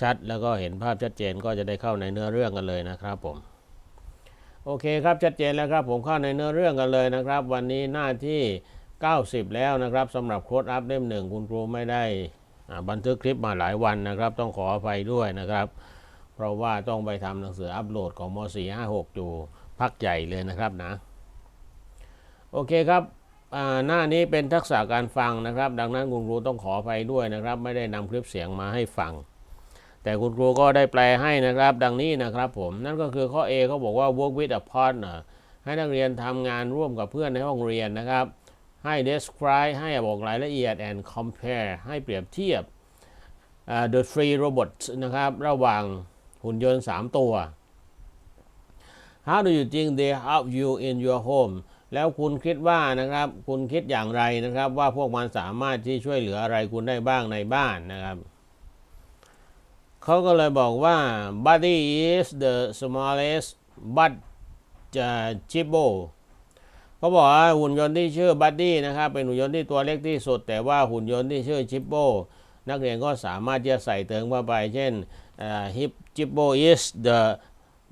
ชัดแล้วก็เห็นภาพชัดเจนก็จะได้เข้าในเนื้อเรื่องกันเลยนะครับผมโอเคครับชัดเจนแล้วครับผมเข้าในเนื้อเรื่องกันเลยนะครับ วันนี้หน้าที่ 90 แล้วนะครับสำหรับโค้ดอัพเล่มหนึ่งคุณครูไม่ได้บันทึกคลิปมาหลายวันนะครับ ต้องขออภัยด้วยนะครับ เพราะว่าต้องไปทำหนังสืออัปโหลดของม .456 อยู่พักใหญ่เลยนะครับนะ โอเคครับหน้านี้เป็นทักษะการฟังนะครับ ดังนั้นคุณครูต้องขออภัยด้วยนะครับ ไม่ได้นำคลิปเสียงมาให้ฟัง แต่คุณครูก็ได้แปลให้นะครับ ดังนี้นะครับผม นั่นก็คือข้อ A เขาบอกว่า work with a partner ให้นักเรียนทำงานร่วมกับเพื่อนในห้องเรียนนะครับ ให้ describe ให้บอกรายละเอียด and compare ให้เปรียบเทียบอ่า the three robots นะครับ ระหว่างหุ่นยนต์ 3 ตัว How do you think they help you in your home แล้วคุณคิดว่านะครับ คุณคิดอย่างไรนะครับ ว่าพวกมันสามารถที่ช่วยเหลืออะไรคุณได้บ้างในบ้านนะครับ เขาก็เลยบอกว่า Buddy is the smallest but uh, Chibo เขาบอกว่าหุ่นยนต์ที่ชื่อ Buddy นะครับ เป็นหุ่นยนต์ที่ตัวเล็กที่สุด แต่ว่าหุ่นยนต์ที่ชื่อ Chibo นักเรียนก็สามารถที่จะใส่เติมเข้าไป เช่น uh, Hip Chibo is the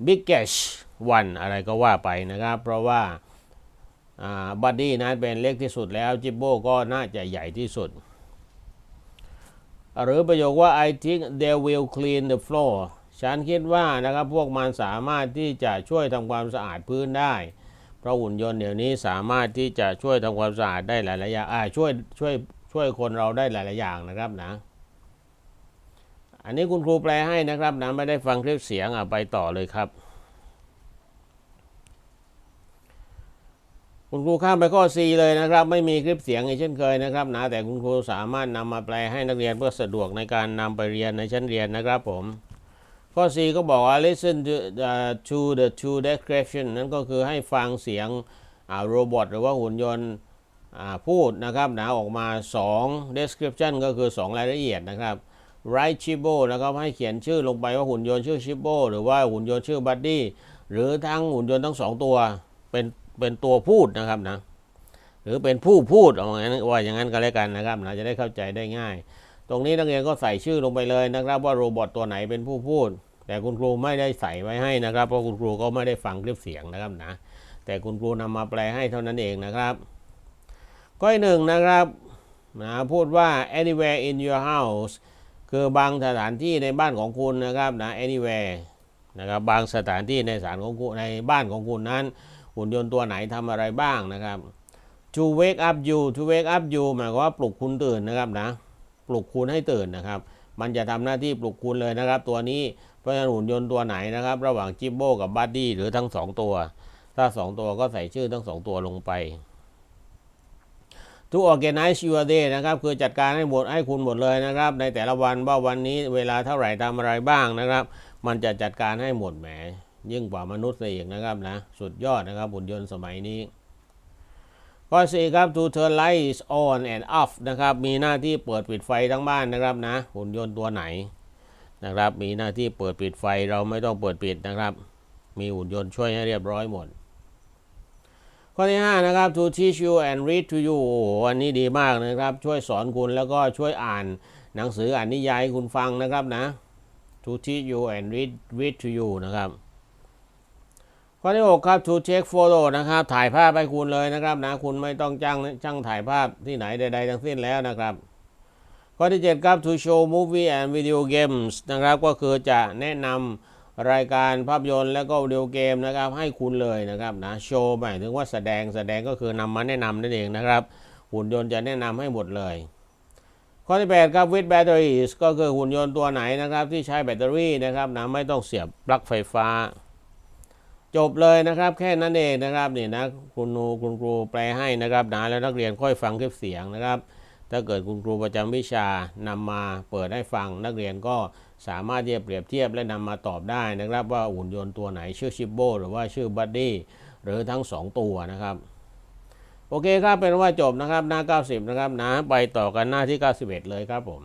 biggest one อะไรก็ว่าไปนะครับ เพราะว่าบัดดี้นั้นเป็นเล็กที่สุดแล้ว จิบโบก็น่าจะใหญ่ที่สุด หรือประโยคว่า I think they will clean the floor ฉันคิดว่านะครับพวกมันสามารถที่จะช่วยทำความสะอาดพื้นได้ เพราะหุ่นยนต์เดี๋ยวนี้สามารถที่จะช่วยทำความสะอาดได้หลายๆอย่างช่วยช่วยช่วยคนเราได้หลายๆอย่างนะครับนะ อันนี้คุณครูแปลให้นะครับนะไม่ได้ฟังคลิปเสียงอะไปต่อเลยครับ คุณครูข้ามไปข้อ C เลยนะครับ ไม่มีคลิปเสียงอีกเช่นเคยนะครับนะแต่คุณครูสามารถนำมาแปลให้นักเรียนเพื่อสะดวกในการนำไปเรียนในชั้นเรียนนะครับผม ข้อ C ก็บอกว่า listen to, uh, to the two description นั่นก็คือให้ฟังเสียงโรบอทหรือว่าหุ่นยนต์อ่าพูดนะครับนะออกมา 2 description ก็คือ 2 รายละเอียดนะครับ write chibo นะครับให้เขียนชื่อลงไปว่าหุ่นยนต์ชื่อ chibo หรือว่าหุ่นยนต์ชื่อ buddy หรือทั้งหุ่นยนต์ทั้งสองตัวเป็น เป็นตัวพูดนะครับนะหรือเป็นผู้พูดเอางั้นว่าอย่างนั้นก็แล้วกันนะครับนะจะได้เข้าใจได้ง่าย ตรงนี้นักเรียนก็ใส่ชื่อลงไปเลยนะครับว่าโรบอทตัวไหนเป็นผู้พูด แต่คุณครูไม่ได้ใส่ไว้ให้นะครับ เพราะคุณครูก็ไม่ได้ฟังคลิปเสียงนะครับนะแต่คุณครูนำมาแปลให้เท่านั้นเองนะครับข้อนหนึ่งนะครับนะพูดว่า anywhere in your house คือบางสถานที่ในบ้านของคุณนะครับนะ anywhere นะครับบางสถานที่ในสถานของคุณในบ้านของคุณนั้น หุ่นยนต์ตัวไหนทำอะไรบ้างนะครับ to wake up you to wake up you หมายความว่าปลุกคุณตื่นนะครับนะ ปลุกคุณให้ตื่นนะครับ มันจะทำหน้าที่ปลุกคุณเลยนะครับ ตัวนี้ เพราะฉะนั้นหุ่นยนต์ตัวไหนนะครับ ระหว่างจิบโบกับบัดดี้หรือทั้งสองตัว ถ้าสองตัวก็ใส่ชื่อทั้งสองตัวลงไป to organize your day นะครับ คือจัดการให้หมดให้คุณหมดเลยนะครับ ในแต่ละวันว่าวันนี้เวลาเท่าไหร่ทำอะไรบ้างนะครับ มันจะจัดการให้หมดแหม ยิ่งกว่ามนุษย์ซะอีกนะครับนะ สุดยอดนะครับหุ่นยนต์สมัยนี้ข้อ4ครับ to turn lights on and off นะครับ มีหน้าที่เปิดปิดไฟทั้งบ้านนะครับนะ หุ่นยนต์ตัวไหนนะครับ มีหน้าที่เปิดปิดไฟเราไม่ต้องเปิดปิดนะครับ มีหุ่นยนต์ช่วยให้เรียบร้อยหมด ข้อที่5นะครับ to teach you and read to you โอ้โหอันนี้ดีมากนะครับ ช่วยสอนคุณแล้วก็ช่วยอ่านหนังสืออ่านนิยายให้คุณฟังนะครับนะ to teach you and read read to you นะครับ ข้อที่6ครับ to take photo นะครับ ถ่ายภาพให้คุณเลยนะครับนะคุณไม่ต้องจ้างช่างถ่ายภาพที่ไหนใด ๆ ทั้งสิ้นแล้วนะครับ ข้อที่ 7 ครับ to show movie and video games นะครับ ก็คือจะแนะนำรายการภาพยนตร์แล้วก็วิดีโอเกมนะครับ ให้คุณเลยนะครับนะโชว์หมายถึงว่าแสดงแสดงก็คือนำมาแนะนำนั่นเองนะครับ หุ่นยนต์จะแนะนำให้หมดเลย ข้อที่ 8 ครับ with batteries ก็คือหุ่นยนต์ตัวไหนนะครับที่ใช้แบตเตอรี่นะครับนะไม่ต้องเสียบปลั๊กไฟฟ้า จบเลยนะครับ แค่นั้นเองนะครับนี่นะคุณครูคุณครูแปลให้นะครับนะแล้วนักเรียนค่อยฟังคลิปเสียงนะครับ ถ้าเกิดคุณครูประจำวิชานำมาเปิดให้ฟัง นักเรียนก็สามารถที่จะเปรียบเทียบและนำมาตอบได้นะครับ ว่าหุ่นยนต์ตัวไหนชื่อชิปโบหรือว่าชื่อบัดดี้หรือทั้ง 2 ตัวนะครับโอเคครับเป็นว่าจบนะครับหน้า 90 นะครับนะไปต่อกันหน้าที่ 91 เลยครับผม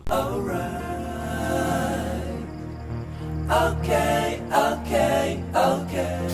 Okay, okay, okay.